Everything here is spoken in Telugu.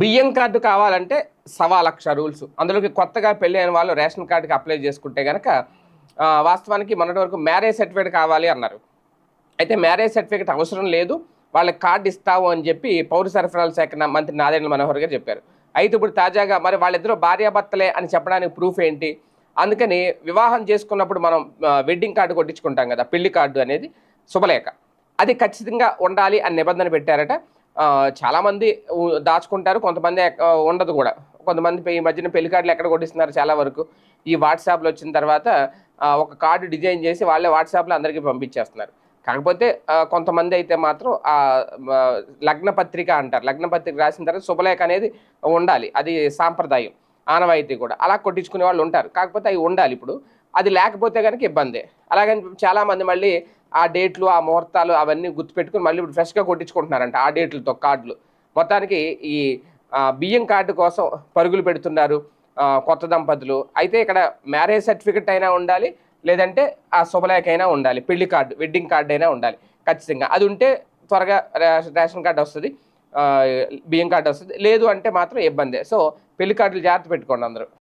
బియ్యం కార్డు కావాలంటే సవా లక్ష రూల్స్. అందులోకి కొత్తగా పెళ్ళి అయిన వాళ్ళు రేషన్ కార్డుకి అప్లై చేసుకుంటే కనుక వాస్తవానికి మొన్నటి వరకు మ్యారేజ్ సర్టిఫికేట్ కావాలి అన్నారు. అయితే మ్యారేజ్ సర్టిఫికేట్ అవసరం లేదు వాళ్ళకి కార్డు ఇస్తావు అని చెప్పి పౌర సరఫరాల శాఖ మంత్రి నారాయణ మనోహర్ గారు చెప్పారు. అయితే ఇప్పుడు తాజాగా మరి వాళ్ళిద్దరూ భార్యాభర్తలే అని చెప్పడానికి ప్రూఫ్ ఏంటి? అందుకని వివాహం చేసుకున్నప్పుడు మనం వెడ్డింగ్ కార్డు కొట్టించుకుంటాం కదా పెళ్ళి కార్డు అనేది శుభలేఖ. అది ఖచ్చితంగా ఉండాలి అని నిబంధన పెట్టారట. చాలామంది దాచుకుంటారు కొంతమంది ఉండదు కూడా. కొంతమంది ఈ మధ్యన పెళ్ళి కార్డులు ఎక్కడ కొట్టిస్తున్నారు చాలా వరకు. ఈ వాట్సాప్లో వచ్చిన తర్వాత ఒక కార్డు డిజైన్ చేసి వాళ్ళే వాట్సాప్లో అందరికీ పంపించేస్తున్నారు. కాకపోతే కొంతమంది అయితే మాత్రం ఆ ఆ, లగ్న పత్రిక అంటారు. లగ్న పత్రిక రాసిన తర్వాత శుభలేఖ అనేది ఉండాలి. అది సాంప్రదాయం. ఆనవాయితీ కూడా. అలా కొట్టించుకునే వాళ్ళు ఉంటారు. కాకపోతే అవి ఉండాలి ఇప్పుడు. అది లేకపోతే కనుక ఇబ్బందే. అలాగని చాలామంది మళ్ళీ ఆ డేట్లు ఆ ముహూర్తాలు అవన్నీ గుర్తుపెట్టుకుని మళ్ళీ ఇప్పుడు ఫ్రెష్గా కొట్టించుకుంటున్నారంట ఆ డేట్లతో కార్డులు. మొత్తానికి ఈ బియ్యం కార్డు కోసం పరుగులు పెడుతున్నారు కొత్త దంపతులు. అయితే ఇక్కడ మ్యారేజ్ సర్టిఫికెట్ అయినా ఉండాలి లేదంటే ఆ శుభలేఖ అయినా ఉండాలి. పెళ్ళి కార్డు వెడ్డింగ్ కార్డు అయినా ఉండాలి. ఖచ్చితంగా. అది ఉంటే త్వరగా రేషన్ కార్డు వస్తుంది బియ్యం కార్డు వస్తుంది. లేదు అంటే మాత్రం ఇబ్బందే. సో పెళ్ళి కార్డులు జాగ్రత్త పెట్టుకోండి అందరూ.